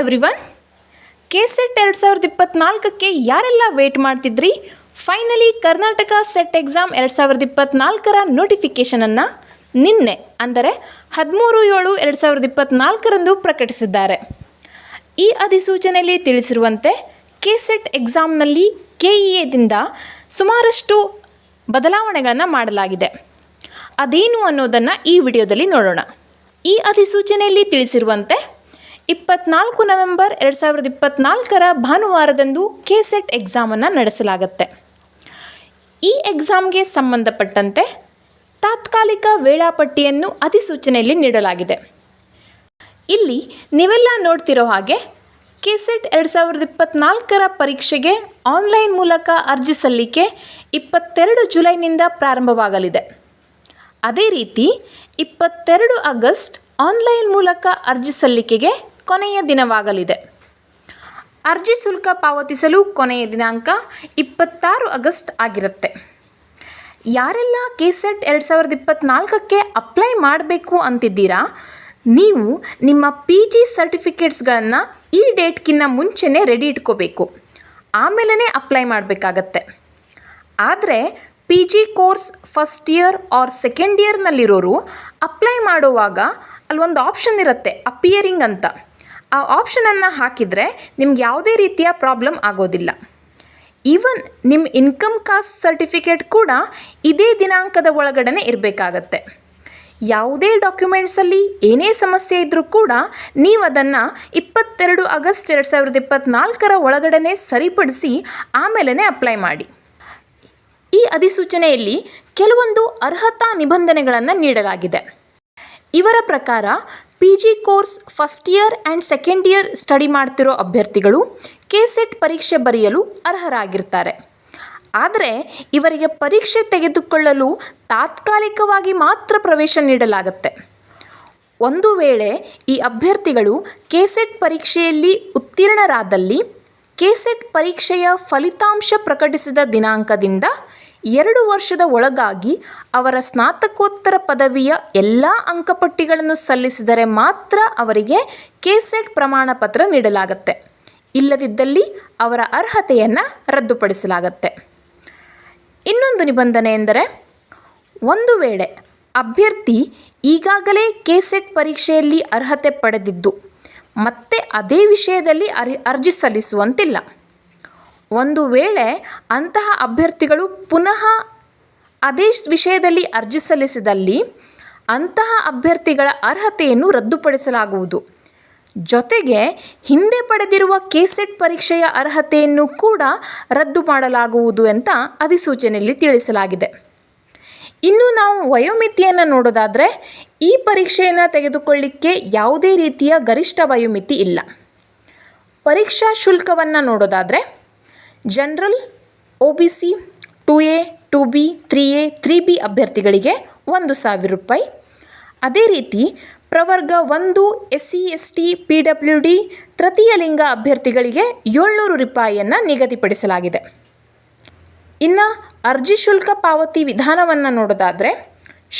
Everyone K set ಎರಡು ಸಾವಿರದ ಇಪ್ಪತ್ತ್ನಾಲ್ಕಕ್ಕೆ ಯಾರೆಲ್ಲ ವೇಟ್ ಮಾಡ್ತಿದ್ರಿ? ಫೈನಲಿ ಕರ್ನಾಟಕ ಸೆಟ್ ಎಕ್ಸಾಮ್ ಎರಡು ಸಾವಿರದ ಇಪ್ಪತ್ತ್ನಾಲ್ಕರ ನೋಟಿಫಿಕೇಷನನ್ನು ನಿನ್ನೆ, ಅಂದರೆ ಹದಿಮೂರು ಏಳು ಎರಡು ಸಾವಿರದ ಇಪ್ಪತ್ತ್ನಾಲ್ಕರಂದು ಪ್ರಕಟಿಸಿದ್ದಾರೆ. ಈ ಅಧಿಸೂಚನೆಯಲ್ಲಿ ತಿಳಿಸಿರುವಂತೆ ಕೆ ಸೆಟ್ ಎಕ್ಸಾಮ್ನಲ್ಲಿ ಕೆ ಇ ಎದಿಂದ ಸುಮಾರಷ್ಟು ಬದಲಾವಣೆಗಳನ್ನು ಮಾಡಲಾಗಿದೆ. ಅದೇನು ಅನ್ನೋದನ್ನು ಈ ವಿಡಿಯೋದಲ್ಲಿ ನೋಡೋಣ. ಈ ಅಧಿಸೂಚನೆಯಲ್ಲಿ ತಿಳಿಸಿರುವಂತೆ ಇಪ್ಪತ್ನಾಲ್ಕು ನವೆಂಬರ್ ಎರಡು ಸಾವಿರದ ಇಪ್ಪತ್ನಾಲ್ಕರ ಭಾನುವಾರದಂದು ಕೆ ಸೆಟ್ ಎಕ್ಸಾಮನ್ನು ನಡೆಸಲಾಗುತ್ತೆ. ಈ ಎಕ್ಸಾಮ್ಗೆ ಸಂಬಂಧಪಟ್ಟಂತೆ ತಾತ್ಕಾಲಿಕ ವೇಳಾಪಟ್ಟಿಯನ್ನು ಅಧಿಸೂಚನೆಯಲ್ಲಿ ನೀಡಲಾಗಿದೆ. ಇಲ್ಲಿ ನೀವೆಲ್ಲ ನೋಡ್ತಿರೋ ಹಾಗೆ ಕೆ ಸೆಟ್ ಎರಡು ಸಾವಿರದ ಇಪ್ಪತ್ನಾಲ್ಕರ ಪರೀಕ್ಷೆಗೆ ಆನ್ಲೈನ್ ಮೂಲಕ ಅರ್ಜಿ ಸಲ್ಲಿಕೆ ಇಪ್ಪತ್ತೆರಡು ಜುಲೈನಿಂದ ಪ್ರಾರಂಭವಾಗಲಿದೆ. ಅದೇ ರೀತಿ ಇಪ್ಪತ್ತೆರಡು ಆಗಸ್ಟ್ ಆನ್ಲೈನ್ ಮೂಲಕ ಅರ್ಜಿ ಸಲ್ಲಿಕೆಗೆ ಕೊನೆಯ ದಿನವಾಗಲಿದೆ. ಅರ್ಜಿ ಶುಲ್ಕ ಪಾವತಿಸಲು ಕೊನೆಯ ದಿನಾಂಕ ಇಪ್ಪತ್ತಾರು ಆಗಸ್ಟ್ ಆಗಿರುತ್ತೆ. ಯಾರೆಲ್ಲ ಕೆ ಸೆಟ್ ಎರಡು ಸಾವಿರದ ಇಪ್ಪತ್ತ್ನಾಲ್ಕಕ್ಕೆ ಅಪ್ಲೈ ಮಾಡಬೇಕು ಅಂತಿದ್ದೀರಾ? ನೀವು ನಿಮ್ಮ ಪಿ ಜಿ ಸರ್ಟಿಫಿಕೇಟ್ಸ್ಗಳನ್ನು ಈ ಡೇಟ್ಗಿನ್ನ ಮುಂಚೆನೇ ರೆಡಿ ಇಟ್ಕೋಬೇಕು. ಆಮೇಲೆ ಅಪ್ಲೈ ಮಾಡಬೇಕಾಗತ್ತೆ. ಆದರೆ P G course first year or second ಇಯರ್ನಲ್ಲಿರೋರು apply ಮಾಡುವಾಗ ಅಲ್ಲೊಂದು ಆಪ್ಷನ್ ಇರುತ್ತೆ, ಅಪಿಯರಿಂಗ್ ಅಂತ. ಆ ಆಪ್ಷನನ್ನು ಹಾಕಿದರೆ ನಿಮ್ಗೆ ಯಾವುದೇ ರೀತಿಯ ಪ್ರಾಬ್ಲಮ್ ಆಗೋದಿಲ್ಲ. ಈವನ್ ನಿಮ್ಮ ಇನ್ಕಮ್ ಕಾಸ್ಟ್ ಸರ್ಟಿಫಿಕೇಟ್ ಕೂಡ ಇದೇ ದಿನಾಂಕದ ಒಳಗಡೆ ಇರಬೇಕಾಗತ್ತೆ. ಯಾವುದೇ ಡಾಕ್ಯುಮೆಂಟ್ಸಲ್ಲಿ ಏನೇ ಸಮಸ್ಯೆ ಇದ್ದರೂ ಕೂಡ ನೀವು ಅದನ್ನು ಇಪ್ಪತ್ತೆರಡು ಆಗಸ್ಟ್ ಎರಡು ಸಾವಿರದ ಇಪ್ಪತ್ತ್ನಾಲ್ಕರ ಒಳಗಡೆ ಸರಿಪಡಿಸಿ ಆಮೇಲೆ ಅಪ್ಲೈ ಮಾಡಿ. ಈ ಅಧಿಸೂಚನೆಯಲ್ಲಿ ಕೆಲವೊಂದು ಅರ್ಹತಾ ನಿಬಂಧನೆಗಳನ್ನು ನೀಡಲಾಗಿದೆ. ಇವರ ಪ್ರಕಾರ P G course first year and second year study ಮಾಡ್ತಿರೋ ಅಭ್ಯರ್ಥಿಗಳು ಕೆ ಸೆಟ್ ಪರೀಕ್ಷೆ ಬರೆಯಲು ಅರ್ಹರಾಗಿರ್ತಾರೆ. ಆದರೆ ಇವರಿಗೆ ಪರೀಕ್ಷೆ ತೆಗೆದುಕೊಳ್ಳಲು ತಾತ್ಕಾಲಿಕವಾಗಿ ಮಾತ್ರ ಪ್ರವೇಶ ನೀಡಲಾಗುತ್ತೆ. ಒಂದು ವೇಳೆ ಈ ಅಭ್ಯರ್ಥಿಗಳು ಕೆ ಸೆಟ್ ಪರೀಕ್ಷೆಯಲ್ಲಿ ಉತ್ತೀರ್ಣರಾದಲ್ಲಿ ಕೆ ಸೆಟ್ ಪರೀಕ್ಷೆಯ ಫಲಿತಾಂಶ ಪ್ರಕಟಿಸಿದ ದಿನಾಂಕದಿಂದ ಎರಡು ವರ್ಷದ ಒಳಗಾಗಿ ಅವರ ಸ್ನಾತಕೋತ್ತರ ಪದವಿಯ ಎಲ್ಲ ಅಂಕಪಟ್ಟಿಗಳನ್ನು ಸಲ್ಲಿಸಿದರೆ ಮಾತ್ರ ಅವರಿಗೆ ಕೆಸೆಟ್ ಪ್ರಮಾಣ ಪತ್ರ ನೀಡಲಾಗುತ್ತೆ. ಇಲ್ಲದಿದ್ದಲ್ಲಿ ಅವರ ಅರ್ಹತೆಯನ್ನು ರದ್ದುಪಡಿಸಲಾಗತ್ತೆ. ಇನ್ನೊಂದು ನಿಬಂಧನೆ ಎಂದರೆ, ಒಂದು ವೇಳೆ ಅಭ್ಯರ್ಥಿ ಈಗಾಗಲೇ ಕೆಸೆಟ್ ಪರೀಕ್ಷೆಯಲ್ಲಿ ಅರ್ಹತೆ ಪಡೆದಿದ್ದು, ಮತ್ತೆ ಅದೇ ವಿಷಯದಲ್ಲಿ ಅರಿ ಅರ್ಜಿ ಸಲ್ಲಿಸುವಂತಿಲ್ಲ. ಒಂದು ವೇಳೆ ಅಂತಹ ಅಭ್ಯರ್ಥಿಗಳು ಪುನಃ ಅದೇ ವಿಷಯದಲ್ಲಿ ಅರ್ಜಿ ಸಲ್ಲಿಸಿದಲ್ಲಿ ಅಂತಹ ಅಭ್ಯರ್ಥಿಗಳ ಅರ್ಹತೆಯನ್ನು ರದ್ದುಪಡಿಸಲಾಗುವುದು. ಜೊತೆಗೆ ಹಿಂದೆ ಪಡೆದಿರುವ ಕೆಸೆಟ್ ಪರೀಕ್ಷೆಯ ಅರ್ಹತೆಯನ್ನು ಕೂಡ ರದ್ದು ಮಾಡಲಾಗುವುದು ಅಂತ ಅಧಿಸೂಚನೆಯಲ್ಲಿ ತಿಳಿಸಲಾಗಿದೆ. ಇನ್ನು ನಾವು ವಯೋಮಿತಿಯನ್ನು ನೋಡೋದಾದರೆ ಈ ಪರೀಕ್ಷೆಯನ್ನು ತೆಗೆದುಕೊಳ್ಳಿಕ್ಕೆ ಯಾವುದೇ ರೀತಿಯ ಗರಿಷ್ಠ ವಯೋಮಿತಿ ಇಲ್ಲ. ಪರೀಕ್ಷಾ ಶುಲ್ಕವನ್ನು ನೋಡೋದಾದರೆ general O B C two A two B three A three B ಅಭ್ಯರ್ಥಿಗಳಿಗೆ ಒಂದು ಸಾವಿರ ರೂಪಾಯಿ. ಅದೇ ರೀತಿ ಪ್ರವರ್ಗ ಒಂದು S C S T P W D ತೃತೀಯ ಲಿಂಗ ಅಭ್ಯರ್ಥಿಗಳಿಗೆ ಏಳ್ನೂರು ರೂಪಾಯಿಯನ್ನು ನಿಗದಿಪಡಿಸಲಾಗಿದೆ. ಇನ್ನು ಅರ್ಜಿ ಶುಲ್ಕ ಪಾವತಿ ವಿಧಾನವನ್ನು ನೋಡೋದಾದರೆ,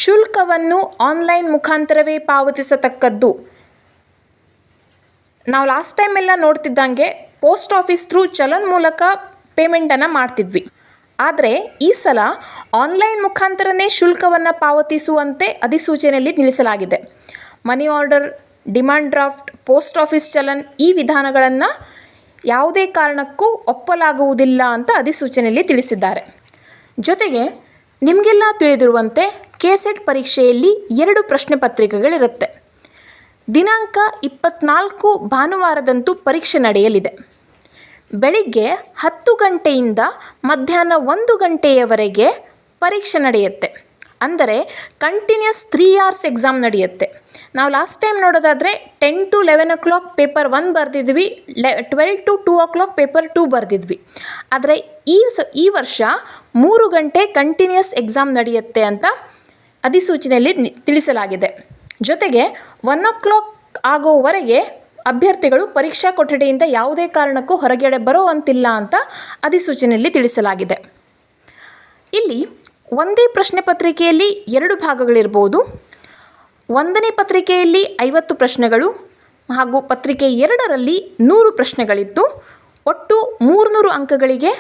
ಶುಲ್ಕವನ್ನು ಆನ್ಲೈನ್ ಮುಖಾಂತರವೇ ಪಾವತಿಸತಕ್ಕದ್ದು. ನಾವು ಲಾಸ್ಟ್ ಟೈಮೆಲ್ಲ ನೋಡ್ತಿದ್ದಂಗೆ ಪೋಸ್ಟ್ ಆಫೀಸ್ ಥ್ರೂ ಚಲನ್ ಮೂಲಕ ಪೇಮೆಂಟನ್ನು ಮಾಡ್ತಿದ್ವಿ. ಆದರೆ ಈ ಸಲ ಆನ್ಲೈನ್ ಮುಖಾಂತರನೇ ಶುಲ್ಕವನ್ನು ಪಾವತಿಸುವಂತೆ ಅಧಿಸೂಚನೆಯಲ್ಲಿ ತಿಳಿಸಲಾಗಿದೆ money order, demand draft, post office challan ಈ ವಿಧಾನಗಳನ್ನು ಯಾವುದೇ ಕಾರಣಕ್ಕೂ ಒಪ್ಪಲಾಗುವುದಿಲ್ಲ ಅಂತ ಅಧಿಸೂಚನೆಯಲ್ಲಿ ತಿಳಿಸಿದ್ದಾರೆ. ಜೊತೆಗೆ ನಿಮಗೆಲ್ಲ ತಿಳಿದಿರುವಂತೆ ಕೆ ಸೆಟ್ ಪರೀಕ್ಷೆಯಲ್ಲಿ ಎರಡು ಪ್ರಶ್ನೆ ಪತ್ರಿಕೆಗಳಿರುತ್ತೆ. ದಿನಾಂಕ ಇಪ್ಪತ್ನಾಲ್ಕು ಭಾನುವಾರದಂತೂ ಪರೀಕ್ಷೆ ನಡೆಯಲಿದೆ. ಬೆಳಿಗ್ಗೆ ಹತ್ತು ಗಂಟೆಯಿಂದ ಮಧ್ಯಾಹ್ನ ಒಂದು ಗಂಟೆಯವರೆಗೆ ಪರೀಕ್ಷೆ ನಡೆಯುತ್ತೆ. ಅಂದರೆ ಕಂಟಿನ್ಯೂಸ್ ತ್ರೀ ಅವರ್ಸ್ ಎಕ್ಸಾಮ್ ನಡೆಯುತ್ತೆ. ನಾವು ಲಾಸ್ಟ್ ಟೈಮ್ ನೋಡೋದಾದರೆ ten to eleven o'clock paper one ಬರೆದಿದ್ವಿ Le twelve to two o'clock paper two ಬರೆದಿದ್ವಿ. ಆದರೆ ಈ ಸ, ಈ ವರ್ಷ ಮೂರು ಗಂಟೆ ಕಂಟಿನ್ಯೂಸ್ ಎಕ್ಸಾಮ್ ನಡೆಯುತ್ತೆ ಅಂತ ಅಧಿಸೂಚನೆಯಲ್ಲಿ ತಿಳಿಸಲಾಗಿದೆ. ಜೊತೆಗೆ ಒನ್ ಓ ಕ್ಲಾಕ್ ಆಗೋವರೆಗೆ ಅಭ್ಯರ್ಥಿಗಳು ಪರೀಕ್ಷಾ ಕೊಠಡಿಯಿಂದ ಯಾವುದೇ ಕಾರಣಕ್ಕೂ ಹೊರಗಡೆ ಬರುವಂತಿಲ್ಲ ಅಂತ ಅಧಿಸೂಚನೆಯಲ್ಲಿ ತಿಳಿಸಲಾಗಿದೆ. ಇಲ್ಲಿ ಒಂದೇ ಪ್ರಶ್ನೆ ಪತ್ರಿಕೆಯಲ್ಲಿ ಎರಡು ಭಾಗಗಳಿರ್ಬೋದು. ಒಂದನೇ ಪತ್ರಿಕೆಯಲ್ಲಿ ಐವತ್ತು ಪ್ರಶ್ನೆಗಳು ಹಾಗೂ ಪತ್ರಿಕೆ ಎರಡರಲ್ಲಿ ನೂರು ಪ್ರಶ್ನೆಗಳಿತ್ತು ಒಟ್ಟು ಮೂರುನೂರು ಅಂಕಗಳಿಗೆ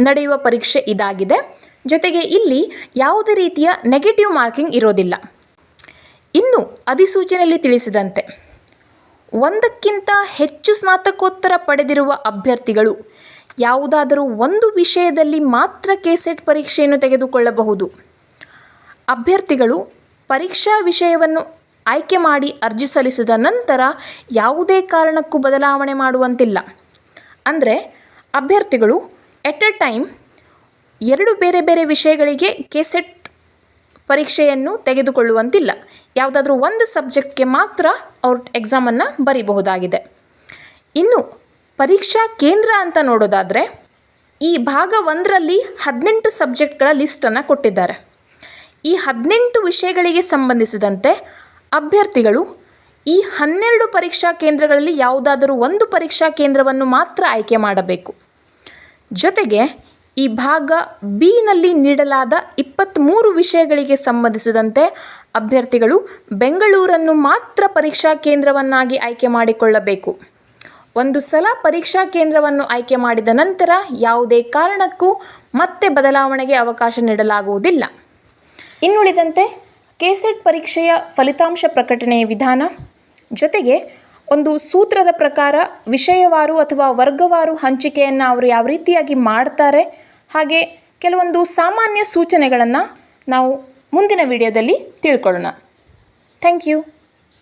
ನಡೆಯುವ ಪರೀಕ್ಷೆ ಇದಾಗಿದೆ. ಜೊತೆಗೆ ಇಲ್ಲಿ ಯಾವುದೇ ರೀತಿಯ ನೆಗೆಟಿವ್ ಮಾರ್ಕಿಂಗ್ ಇರೋದಿಲ್ಲ. ಇನ್ನು ಅಧಿಸೂಚನೆಯಲ್ಲಿ ತಿಳಿಸಿದಂತೆ ಒಂದಕ್ಕಿಂತ ಹೆಚ್ಚು ಸ್ನಾತಕೋತ್ತರ ಪಡೆದಿರುವ ಅಭ್ಯರ್ಥಿಗಳು, ಯಾವುದಾದರೂ ಒಂದು ವಿಷಯದಲ್ಲಿ ಮಾತ್ರ ಕೆಸೆಟ್ ಪರೀಕ್ಷೆಯನ್ನು ತೆಗೆದುಕೊಳ್ಳಬಹುದು. ಅಭ್ಯರ್ಥಿಗಳು ಪರೀಕ್ಷಾ ವಿಷಯವನ್ನು ಆಯ್ಕೆ ಮಾಡಿ ಅರ್ಜಿ ಸಲ್ಲಿಸಿದ ನಂತರ ಯಾವುದೇ ಕಾರಣಕ್ಕೂ ಬದಲಾವಣೆ ಮಾಡುವಂತಿಲ್ಲ. ಅಂದರೆ, ಅಭ್ಯರ್ಥಿಗಳು ಎಟ್ ಎ ಟೈಮ್ ಎರಡು ಬೇರೆ ಬೇರೆ ವಿಷಯಗಳಿಗೆ ಕೆಸೆಟ್ ಪರೀಕ್ಷೆಯನ್ನು ತೆಗೆದುಕೊಳ್ಳುವಂತಿಲ್ಲ. ಯಾವುದಾದ್ರೂ ಒಂದು ಸಬ್ಜೆಕ್ಟ್ಗೆ ಮಾತ್ರ ಅವ್ರ ಎಕ್ಸಾಮನ್ನು ಬರೀಬಹುದಾಗಿದೆ. ಇನ್ನು ಪರೀಕ್ಷಾ ಕೇಂದ್ರ ಅಂತ ನೋಡೋದಾದರೆ, ಈ ಭಾಗ ಒಂದರಲ್ಲಿ ಹದಿನೆಂಟು ಸಬ್ಜೆಕ್ಟ್ಗಳ ಲಿಸ್ಟನ್ನು ಕೊಟ್ಟಿದ್ದಾರೆ. ಈ ಹದಿನೆಂಟು ವಿಷಯಗಳಿಗೆ ಸಂಬಂಧಿಸಿದಂತೆ ಅಭ್ಯರ್ಥಿಗಳು ಈ ಹನ್ನೆರಡು ಪರೀಕ್ಷಾ ಕೇಂದ್ರಗಳಲ್ಲಿ ಯಾವುದಾದರೂ ಒಂದು ಪರೀಕ್ಷಾ ಕೇಂದ್ರವನ್ನು ಮಾತ್ರ ಆಯ್ಕೆ ಮಾಡಬೇಕು. ಜೊತೆಗೆ ಈ ಭಾಗ ಬಿನಲ್ಲಿ ನೀಡಲಾದ ಇಪ್ಪತ್ತ್ಮೂರು ವಿಷಯಗಳಿಗೆ ಸಂಬಂಧಿಸಿದಂತೆ ಅಭ್ಯರ್ಥಿಗಳು ಬೆಂಗಳೂರನ್ನು ಮಾತ್ರ ಪರೀಕ್ಷಾ ಕೇಂದ್ರವನ್ನಾಗಿ ಆಯ್ಕೆ ಮಾಡಿಕೊಳ್ಳಬೇಕು. ಒಂದು ಸಲ ಪರೀಕ್ಷಾ ಕೇಂದ್ರವನ್ನು ಆಯ್ಕೆ ಮಾಡಿದ ನಂತರ ಯಾವುದೇ ಕಾರಣಕ್ಕೂ ಮತ್ತೆ ಬದಲಾವಣೆಗೆ ಅವಕಾಶ ನೀಡಲಾಗುವುದಿಲ್ಲ. ಇನ್ನುಳಿದಂತೆ ಕೆಸೆಟ್ ಪರೀಕ್ಷೆಯ ಫಲಿತಾಂಶ ಪ್ರಕಟಣೆಯ ವಿಧಾನ, ಜೊತೆಗೆ ಒಂದು ಸೂತ್ರದ ಪ್ರಕಾರ ವಿಷಯವಾರು ಅಥವಾ ವರ್ಗವಾರು ಹಂಚಿಕೆಯನ್ನು ಅವರು ಯಾವ ರೀತಿಯಾಗಿ ಮಾಡ್ತಾರೆ ಹಾಗೆ ಕೆಲವೊಂದು ಸಾಮಾನ್ಯ ಸೂಚನೆಗಳನ್ನು ನಾವು ಮುಂದಿನ ವಿಡಿಯೋದಲ್ಲಿ ತಿಳ್ಕೊಳ್ಳೋಣ. Thank you